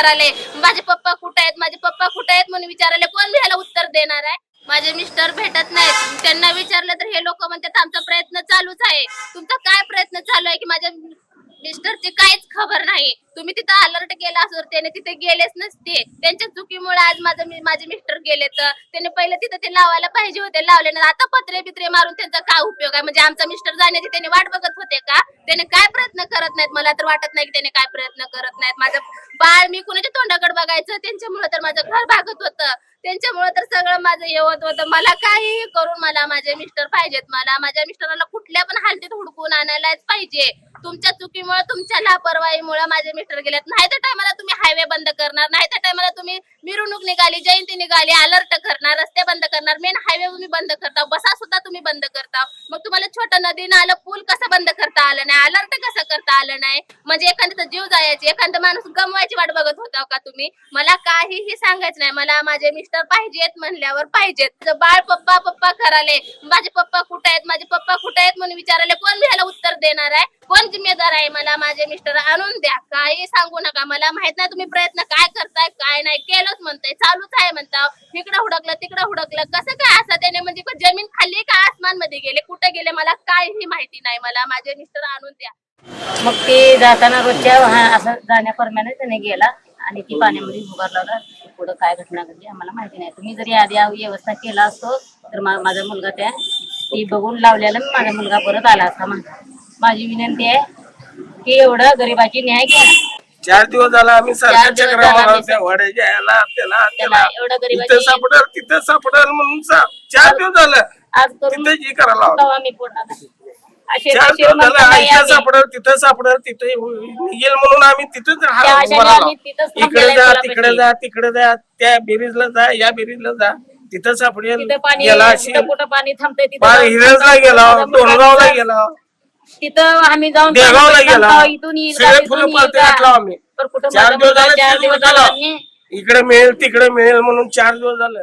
करायले माझे पप्पा कुठे आहेत? माझे पप्पा कुठे आहेत? म्हणून विचाराले कोण ह्याला उत्तर देणार आहे? माझे मिस्टर भेटत नाहीत. त्यांना विचारलं तर हे लोक म्हणतात आमचा प्रयत्न चालूच आहे. तुमचा काय प्रयत्न चालू आहे की माझ्या मिस्टरची काहीच खबर नाही? तुम्ही तिथं अलर्ट केला असो त्याने तिथे गेलेच नसते. त्यांच्या चुकीमुळे आज माझं मी- माझे मिस्टर गेले तर त्याने पहिले तिथं ते लावायला पाहिजे होते लावले नाही. आता पत्रे बित्रे मारून त्यांचा काय उपयोग आहे? म्हणजे आमचा मिस्टर जाण्याची त्याने वाट बघत होते का? त्याने काय प्रयत्न करत नाहीत? मला तर वाटत नाही की त्याने काय प्रयत्न करत नाहीत. माझं बाळ मी कुणाच्या तोंडाकडे बघायचं? त्यांच्यामुळे तर माझं घर भागत होतं. त्यांच्यामुळे तर सगळं माझं हे होत होतं. मला काहीही करून मला माझे मिस्टर पाहिजेत. मला माझ्या मिस्टरला कुठल्या पण हालतीत हुडकून आणायलाच पाहिजे. तुमच्या चुकीमुळे तुमच्या लापरवाहीमुळे माझे मिस्टर गेलेत. नाही त्या टायमाला तुम्ही हायवे बंद करणार नाही त्या टायमाला तुम्ही मिरवणूक निघाली जयंती निघाली अलर्ट करणार रस्ते बंद करणार. मेन हायवे तुम्ही बंद करता बसा सुद्धा तुम्ही बंद करता. मग तुम्हाला छोटं नदी नालं पूल कसं बंद करता आलं नाही? अलर्ट कसं करता आलं नाही? म्हणजे एखाद्याचा जीव जायचे एखादा माणूस गमवायची वाट बघत होता का तुम्ही? मला काहीही सांगायचं नाही. मला माझे मिस्टर पाहिजेत म्हणल्यावर पाहिजेत. बाळ पप्पा पप्पा कराले माझे पप्पा कुठे आहेत? माझे पप्पा कुठे आहेत? म्हणून विचारायला कोण ह्याला उत्तर देणार आहे? पण जिम्मेदार आहे मला माझे मिस्टर आणून द्या? काही सांगू नका. मला माहीत नाही तुम्ही प्रयत्न काय करताय काय नाही. केलंच म्हणताय. चालूच आहे म्हणता. इकडं हुडकलं तिकडं हुडकलं. कसं काय असं? त्याने म्हणजे जमीन खाल्ली का? आसमानमध्ये गेले. कुठे गेले? मला काहीही माहिती नाही. मला माझे मिस्टर आणून द्या. मग ते जाताना रोजच्या असं जाण्याप्रमाणे त्याने गेला आणि ती पाण्यामध्ये उभारला होता. पुढं काय घटना घडली आम्हाला माहिती नाही. तुम्ही जरी आधी व्यवस्था केला असतो तर माझा मुलगा त्या ती बघून लावलेला माझा मुलगा परत आला असता माझा माझी विनंती आहे की एवढं गरिबाची न्याय घ्या चार दिवस झाला आम्ही चार सरकारच्या दिवस झाला क्रमावर आम्ही त्या वड्याच्या याला त्याला त्याला त्याला एवढं इथं गरिबाची सापडल तिथं सापडल म्हणून सा- चार दिवस झालं आज करून तिथं जी करायला लावलं. तेव्हा मी पोटात असे चार असे दिवस म्हणतो झालं बाई इथं आम्ही. सापडल तिथं सापडल तिथं निघेल म्हणून आम्ही तिथंच हा- त्या आशेने उभा राहिलो. आम्ही तिथंच इकडे थांबलेलो जा आहे तिकडे जा तिकडे जा त्या बेरीजला जा या बेरीजला जा तिथं सापडेल तिथं पाणी गेला अशी कुठं कुठं पाणी थांबतंय तिथं जाऊन हिरजला थांबतो. गेला तिथं- गेला तिथं आम्ही जाऊन देगावला गेला इथून येईल का, सगळे तिथून फुलं येईल पालते का? घातला आम्ही कुठं चार माझा दिवस मुलगा झाले चार तीन दिवस दिवस झाला झाला. इकडे मिळेल तिकडे मिळेल म्हणून चार दिवस झालं